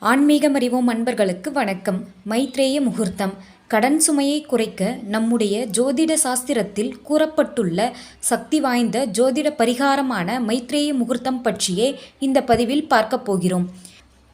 ஆன்மீகம் அறிவோம் அன்பர்களுக்கு வணக்கம். மைத்ரேய முகூர்த்தம். கடன் சுமையை குறைக்க நம்முடைய ஜோதிட சாஸ்திரத்தில் கூறப்பட்டுள்ள சக்தி வாய்ந்த ஜோதிட பரிகாரமான மைத்ரேய முகூர்த்தம் பற்றியே இந்த பதிவில் பார்க்கப் போகிறோம்.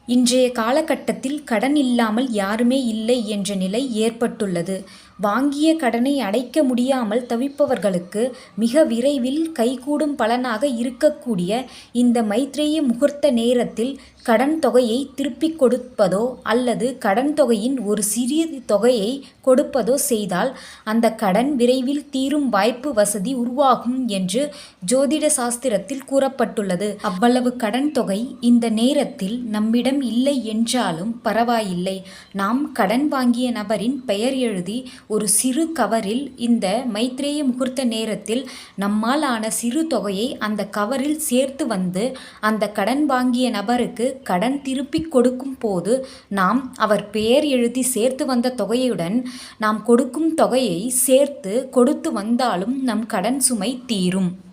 இன்றைய காலகட்டத்தில் கடன் இல்லாமல் யாருமே இல்லை என்ற நிலை ஏற்பட்டுள்ளது. வாங்கிய கடனை அடைக்க முடியாமல் தவிப்பவர்களுக்கு மிக விரைவில் கைகூடும் பலனாக இருக்கக்கூடிய இந்த மைத்ரேய முகூர்த்த நேரத்தில் கடன் தொகையை திருப்பிக் கொடுப்பதோ அல்லது கடன் தொகையின் ஒரு சிறிய தொகையை கொடுப்பதோ செய்தால் அந்த கடன் விரைவில் தீரும் வாய்ப்பு வசதி உருவாகும் என்று ஜோதிட சாஸ்திரத்தில் கூறப்பட்டுள்ளது. அவ்வளவு கடன் தொகை இந்த நேரத்தில் நம்மிடம் இல்லை என்றாலும் பரவாயில்லை. நாம் கடன் வாங்கிய நபரின் பெயர் எழுதி ஒரு சிறு கவரில் இந்த மைத்ரேய முகூர்த்த நேரத்தில் நம்மால் ஆன சிறு தொகையை அந்த கவரில் சேர்த்து வந்து அந்த கடன் வாங்கிய நபருக்கு கடன் திருப்பி கொடுக்கும் போது நாம் அவர் பெயர் எழுதி சேர்த்து வந்த தொகையுடன் நாம் கொடுக்கும் தொகையை சேர்த்து கொடுத்து வந்தாலும் நம் கடன் சுமை தீரும்.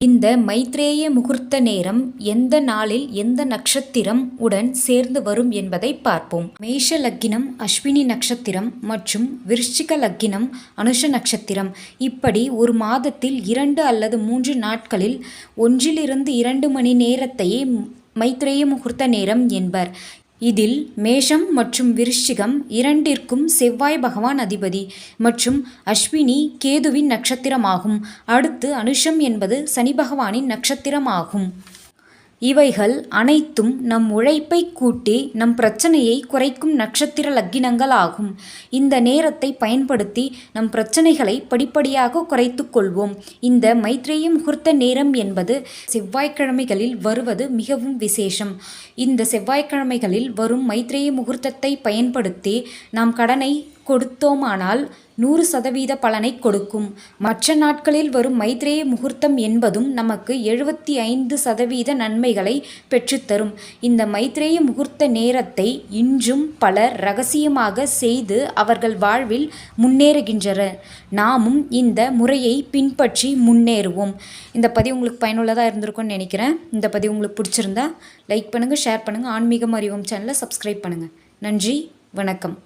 இந்த மைத்ரேய முகூர்த்த நேரம் எந்த நாளில் எந்த நட்சத்திரம் உடன் சேர்ந்து வரும் என்பதை பார்ப்போம். மேஷ லக்கினம் அஸ்வினி நட்சத்திரம் மற்றும் விருச்சிக லக்கினம் அனுஷ நட்சத்திரம் இப்படி ஒரு மாதத்தில் இரண்டு அல்லது மூன்று நாட்களில் ஒன்றிலிருந்து இரண்டு மணி நேரத்தையே மைத்ரேய முகூர்த்த நேரம் என்பர். இதில் மேஷம் மற்றும் விருஷிகம் இரண்டிற்கும் செவ்வாய் பகவான் அதிபதி மற்றும் அஸ்வினி கேதுவின் நட்சத்திரமாகும். அடுத்து அனுஷம் என்பது சனி பகவானின் நட்சத்திரமாகும். இவைகள் அனைத்தும் நம் உழைப்பை கூட்டி நம் பிரச்சனையை குறைக்கும் நட்சத்திர லக்கினங்கள் ஆகும் இந்த நேரத்தை பயன்படுத்தி நம் பிரச்சனைகளை படிப்படியாக குறைத்து கொள்வோம். இந்த மைத்ரேய முகூர்த்த நேரம் என்பது செவ்வாய்க்கிழமைகளில் வருவது மிகவும் விசேஷம். இந்த செவ்வாய்க்கிழமைகளில் வரும் மைத்ரேய முகூர்த்தத்தை பயன்படுத்தி நாம் கடனை கொடுத்தோமானால் நூறு சதவீத பலனை கொடுக்கும். மற்ற நாட்களில் வரும் மைத்ரேய முகூர்த்தம் என்பதும் நமக்கு எழுபத்தி ஐந்து சதவீத நன்மைகளை பெற்றுத்தரும். இந்த மைத்ரேய முகூர்த்த நேரத்தை இன்றும் பலர் ரகசியமாக செய்து அவர்கள் வாழ்வில் முன்னேறுகின்றனர் நாமும் இந்த முறையை பின்பற்றி முன்னேறுவோம். இந்த பதிவு உங்களுக்கு பயனுள்ளதாக இருந்திருக்கும்னு நினைக்கிறேன். இந்த பதிவு உங்களுக்கு பிடிச்சிருந்தா லைக் பண்ணுங்கள் ஷேர் பண்ணுங்கள் ஆன்மீகம் அறிவோம் சேனலை சப்ஸ்கிரைப் பண்ணுங்கள் நன்றி வணக்கம்.